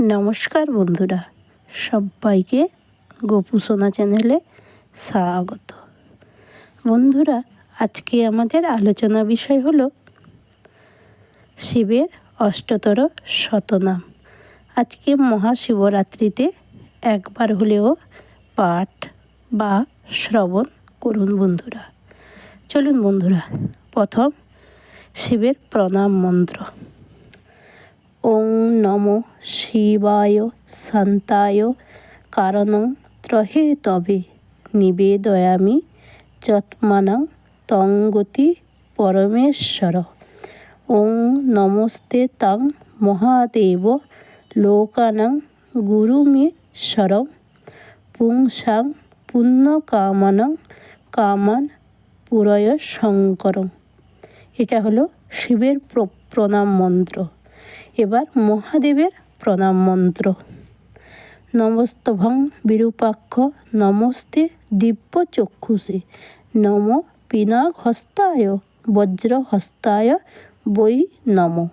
নমস্কার বন্ধুরা, সবাইকে গোপু সোনা চ্যানেলে স্বাগত। বন্ধুরা, আজকে আমাদের আলোচনা বিষয় হলো শিবের অষ্টতর শতনাম। আজকে মহাশিবরাত্রিতে একবার হলেও পাঠ বা শ্রবণ করুন বন্ধুরা। চলুন বন্ধুরা, প্রথম শিবের প্রণাম মন্ত্র। ওং নম শিবায় শান্তায় কারণং ত্রহে তবে নিবেদয়ামি যৎমানং তঙ্গতি পরমেশ্বর। ওং নমস্তে তং মহাদেব লোকানাং গুরুমেশ্বরম পুংসাং পুণ্যকামানং কামান পুরয় শঙ্করম এটা হলো শিবের প্রণাম মন্ত্র। এবার মহাদেবের প্রণাম মন্ত্র। নমস্তভং বিরূপাক্ষ নমস্তে দিব্য চক্ষুষে নম পিনাক হস্তায় বজ্র হস্তায় বৈ নম।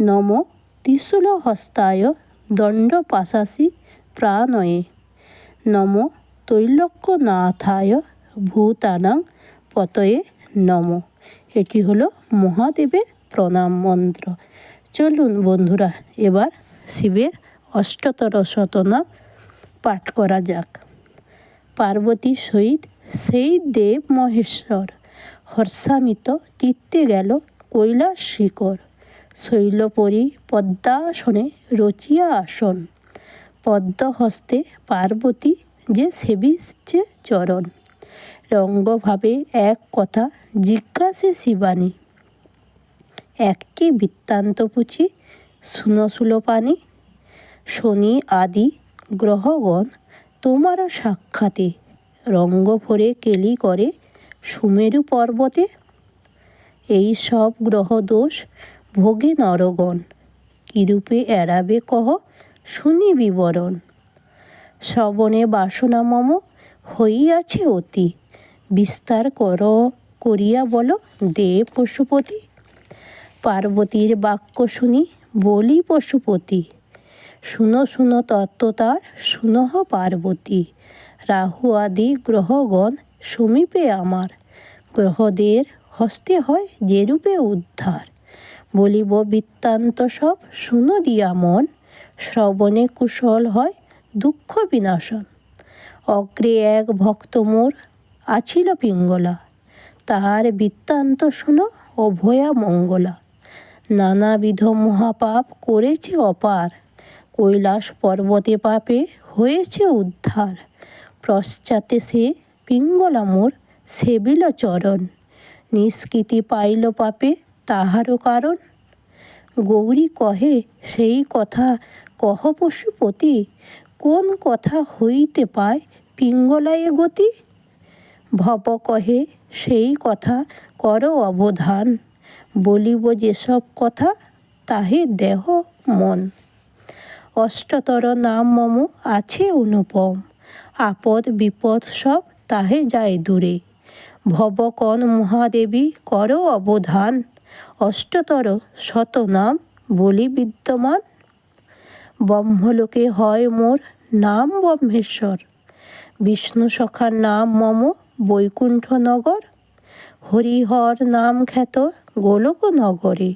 নম ত্রিশূল হস্তায় দণ্ড পাশাসি প্রাণয়ে। নম তৈলক্যনাথায় ভূতানাং পতয়ে নম। এটি হলো মহাদেবের প্রণাম মন্ত্র। চলুন বন্ধুরা, এবার শিবের অষ্টতর শতনাম পাঠ করা যাক। পার্বতী সহিত সেই দেব মহেশ্বর হর্ষামিত চিত্তে গেল কৈলাস শিকর শৈলপরি পদ্মাসনে রচিয়া আসন। পদ্মহস্তে পার্বতী যে সেবিছে চরণ। রঙ্গভাবে এক কথা জিজ্ঞাসে শিবানী একটি বৃত্তান্ত পুছি শুনো পানি, শনি আদি গ্রহগণ তোমার সাক্ষাতে রঙ্গ ভরে কেলি করে সুমেরু পর্বতে। এই সব গ্রহ দোষ ভোগে নরগণ, কিরূপে এড়াবে কহ শুনি বিবরণ। শ্রবণে বাসনা মম হইয়াছে অতি, বিস্তার কর করিয়া বল দে পশুপতি পার্বতীর বাক্য শুনি, বলি পশুপতি। শুনো শুনো তত্ত্ব তার শুনহ পার্বতী। রাহু আদি গ্রহগণ সমীপে আমার। গ্রহদের হস্তে হয় যেরূপে উদ্ধার। বলিব, বৃত্তান্ত সব শুনো দিয়া মন, শ্রবণে কুশল হয় দুঃখ বিনাশন। অগ্রে এক ভক্ত মোর আছিল পিঙ্গলা, তাহার বৃত্তান্ত শুনো অভয়া মঙ্গলা। নানাবিধ মহাপাপ করেছে অপার। কৈলাস পর্বতে পাপে হয়েছে উদ্ধার। পশ্চাতে সে পিঙ্গলামোর সেবিল চরণ। নিষ্কৃতি পাইল পাপে তাহারও কারণ। গৌরী কহে, সেই কথা কহ পশুপতি, কোন কথা হইতে পায় পিঙ্গলায় গতি? ভব কহে, সেই কথা কর অবধান। বলিব যেসব কথা তাহে দেহ মন। অষ্টতর নাম মম আছে অনুপম। আপদ বিপদ সব তাহে যায় দূরে। ভবকন মহাদেবী, কর অবধান। অষ্টতর শত নাম বলি বিদ্যমান। ব্রহ্মলোকে হয় মোর নাম ব্রহ্মেশ্বর। বিষ্ণু সখার নাম মম বৈকুণ্ঠনগর। হরিহর নাম খ্যাত গোলকনগরে।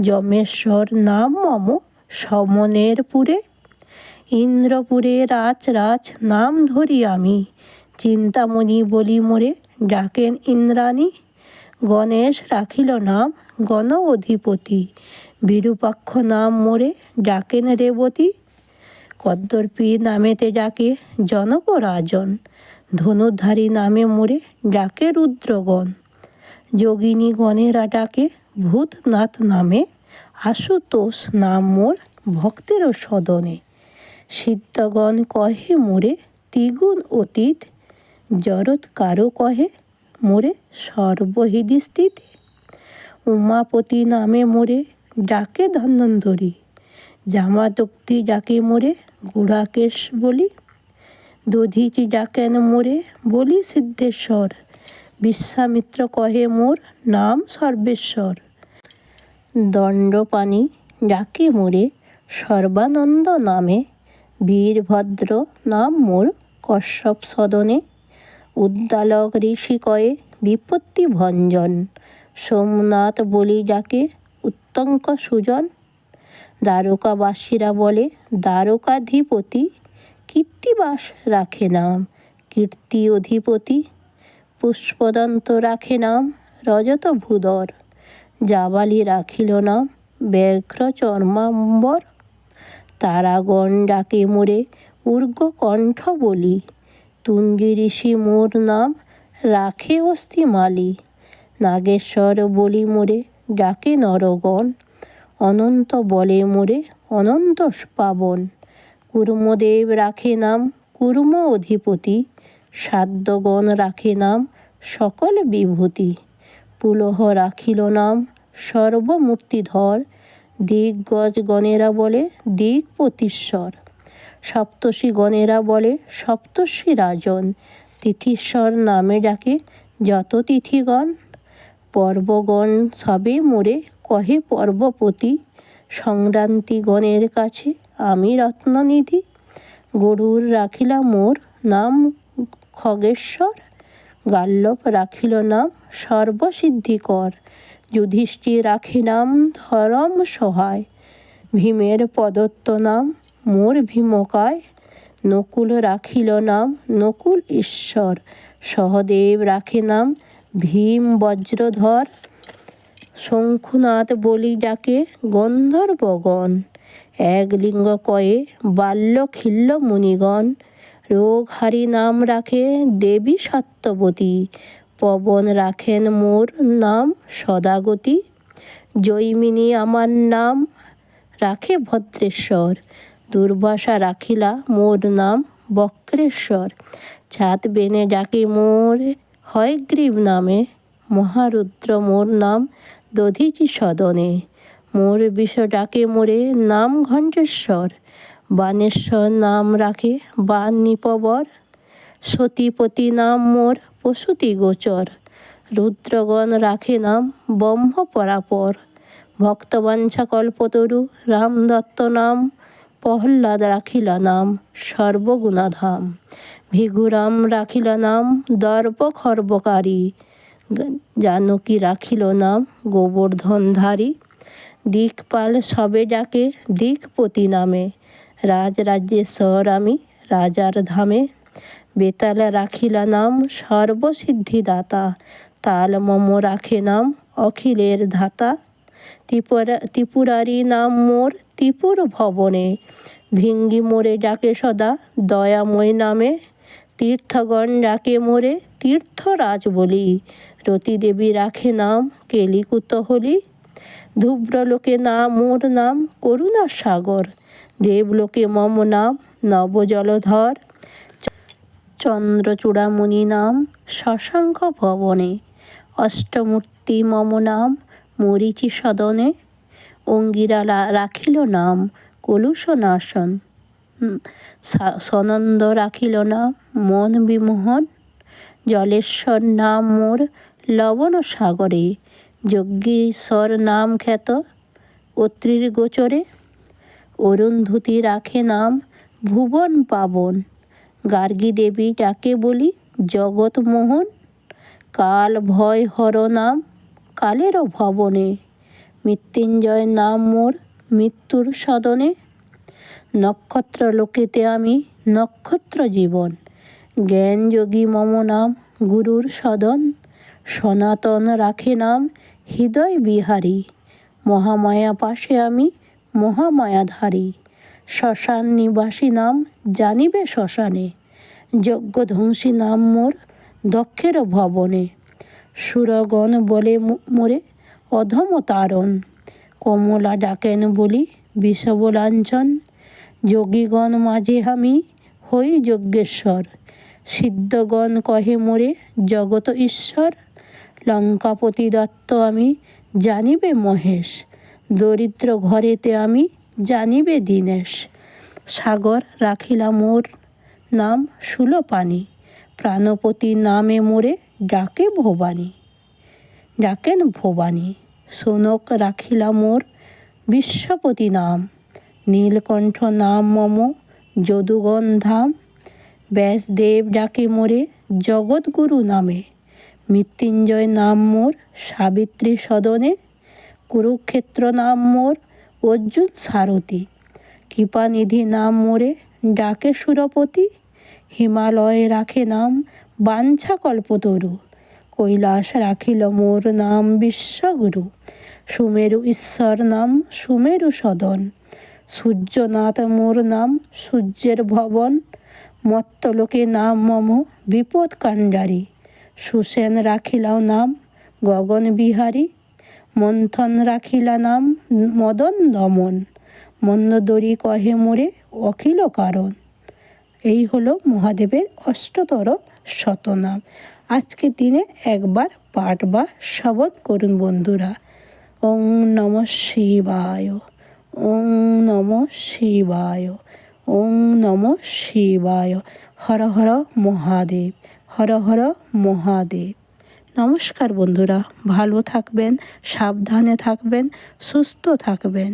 যমেশ্বর নাম মম সমনের পুরে। ইন্দ্রপুরে রাজ রাজ নাম ধরি আমি। চিন্তামণি বলি মোরে ডাকেন ইন্দ্রাণী। গণেশ রাখিল নাম গণ অধিপতি। বিরূপাক্ষ নাম মোরে ডাকেন রেবতী। কদ্দর্পী নামেতে ডাকে জনক রাজন। ধনুধারী নামে মোরে ডাকে রুদ্রগণ। যোগিনী গণেরা ডাকে ভূতনাথ নামে, আশুতোষ নাম মোর ভক্তেরও সদনে। সিদ্ধগণ কহে, মোরে দ্বিগুণ অতীত। জরৎ কারও কহে, মোরে সর্বহিদি স্থিতি। উমাপতি নামে মোরে ডাকে ধন্বন্তরী। জামাতক্তি ডাকে মোরে গুড়াকেশ বলি। দধিচি ডাকেন মোরে বলি সিদ্ধেশ্বর। বিশ্বামিত্র কহে মোর নাম সর্বেশ্বর। দণ্ডপানি ডাকে মোরে, সর্বানন্দ নামে, বীরভদ্র নাম মোর কশ্যপ সদনে। উদ্দালক ঋষি কয়ে, বিপত্তি ভঞ্জন, সোমনাথ বলি যাকে উত্তঙ্ক সুজন। দ্বারকাবাসীরা বলে, দ্বারকাধিপতি কীর্তিবাস রাখে নাম, কীর্তি অধিপতি পুষ্পদন্ত রাখে নাম, রজত ভূদর জাবালি রাখিল নাম, ব্যাঘ্র চর্মাম্বর। তারাগণ ডাকে মোরে, উর্গ কণ্ঠ বলি। তুঞ্জি ঋষি মোর নাম, রাখে অস্থি মালি। নাগেশ্বর বলি মোরে, ডাকে নরগণ। অনন্ত বলে মোরে, অনন্ত পাবন। কুর্মদেব রাখে নাম, কুর্ম অধিপতি। সাধ্যগণ রাখে নাম সকল বিভূতি। পুলহ রাখিল নাম সর্বমূর্তিধর দিগ্গজ গণেরা বলে দিকপতিশ্বর সপ্তর্ষি গণেরা বলে সপ্তর্ষি রাজন তিথিশ্বর নামে ডাকে যত তিথিগণ। পর্বগণ সবে মোরে কহে পর্বপতি সংক্রান্তি গণের কাছে আমি রত্ননিধি। গরুর রাখিলা মোর নাম খগেশ্বর, গাল্লপ রাখিল নাম সর্বসিদ্ধিকর, যুধিষ্ঠির রাখি নাম ধরম সহায়, ভীমের প্রদত্ত নাম মোর ভীমকায়, নকুল রাখিল নাম নকুল ঈশ্বর, সহদেব রাখে নাম ভীম বজ্রধর, শঙ্খুনাথ বলি ডাকে গন্ধর্বগণ, এক লিঙ্গ কয়ে বাল্য খিল্ল মুনিগণ রোগ হারি নাম রাখে দেবী সত্যবতী। পবন রাখেন মোর নাম সদাগতি। জৈমিনী আমার নাম রাখে ভদ্রেশ্বর। দুর্বাসা রাখিলা মোর নাম বক্রেশ্বর। ছাত বেনে ডাকে মোর হয়গ্রীব নামে। মহারুদ্র মোর নাম দধিচি সদনে। মোর বিষ ডাকে মোরে নাম ঘণ্টেশ্বর। বানেশ্বর নাম রাখে বান নিপবর। সতীপতি নাম মোর, প্রসূতি গোচর। রুদ্রগণ রাখে নাম ব্রহ্ম পরাপর ভক্তবাঞ্ছা কল্পতরু রাম দত্ত নাম, প্রহ্লাদ রাখিলা নাম, সর্বগুণাধাম। ভিঘুরাম রাখিলা নাম দর্প খর্বকারী জানকী রাখিল নাম, গোবর্ধনধারী। দিকপাল সবে ডাকে, দিকপতি নামে। রাজরাজ্যেশ্বর আমি, রাজার ধামে। বেতালা রাখিলা নাম, সর্বসিদ্ধিদাতা। তাল মম রাখে নাম, অখিলের ধাতা। ত্রিপুরা, ত্রিপুরারি নাম মোর, ত্রিপুর ভবনে। ভিঙ্গি মোরে ডাকে সদা, দয়াময় নামে। তীর্থগণ ডাকে মোরে, তীর্থরাজ বলি। রতিদেবী রাখে নাম কেলিকুতহলি ধুব্রলোকে নাম মোর নাম করুণা সাগর দেবলোকে মম নাম, নবজলধর, চন্দ্রচূড়ামণি নাম শশাঙ্ক ভবনে অষ্টমূর্তি মম নাম, মরিচি সদনে, অঙ্গিরা রাখিল নাম, কলুষনাশন সনন্দ রাখিল নাম, মন বিমোহন, জলেশ্বর নাম মোর, লবণ সাগরে, যজ্ঞেশ্বর নাম খ্যাত, অত্রির গোচরে অরুন্ধতী রাখে নাম ভুবন পাবন। গার্গী দেবী ডাকে বলি জগৎমোহন কাল ভয় হর নাম কালেরও ভবনে। মৃত্যুঞ্জয় নাম মোর মৃত্যুর সদনে। নক্ষত্র লোকেতে আমি নক্ষত্র জীবন। জ্ঞানযোগী মম নাম গুরুর সদন। সনাতন রাখে নাম হৃদয় বিহারী। মহামায়া পাশে আমি মহামায়াধারী। শ্মশান নিবাসী নাম জানিবে শ্মশানে, যজ্ঞধ্বংসী নাম মোর দক্ষের ভবনে। সুরগণ বলে মোরে অধম তারণ, কমলা ডাকেন বলি বিষবলাঞ্চন যোগীগণ মাঝে আমি হই যজ্ঞেশ্বর, সিদ্ধগণ কহে মোরে জগত ঈশ্বর। লঙ্কাপতি দত্ত আমি জানিবে মহেশ দরিদ্র ঘরেতে আমি জানিবে দীনেশ। সাগর রাখিলা মোর নাম সুলপানি, প্রাণপতি নামে মোরে ডাকে ভবানী। ডাকেন ভবানী, সোনক রাখিলা মোর বিশ্বপতি নাম। নীলকণ্ঠ নাম মম যদুগণ ধাম। ব্যাসদেব ডাকে মোরে জগৎগুরু নামে। মৃত্যুঞ্জয় নাম মোর সাবিত্রী সদনে কুরুক্ষেত্র নাম মোর, অর্জুন সারথি। কৃপানিধি নাম মোরে ডাকে সুরপতি, হিমালয়ে রাখে নাম বাঞ্ছা কল্পতরু। কৈলাস রাখিল মোর নাম বিশ্বগুরু, সুমেরু ঈশ্বর নাম সুমেরু সদন। সূর্যনাথ মোর নাম সূর্যের ভবন, মত্তলোকে নাম মম বিপদ কাণ্ডারী সুসেন রাখিলাও নাম গগন বিহারী মন্থন রাখিলা নাম মদন দমন। মন্দদরি কহে মোরে অখিল কারণ। এই হলো মহাদেবের অষ্টতর শতনাম। আজকে দিনে একবার পাঠ বা শ্রবণ করুন বন্ধুরা। ওং নম শিবায়। ওং নম শিবায়। ওং নম শিবায়। হর হর মহাদেব। হর হর মহাদেব। নমস্কার বন্ধুরা ভালো থাকবেন সাবধানে থাকবেন সুস্থ থাকবেন।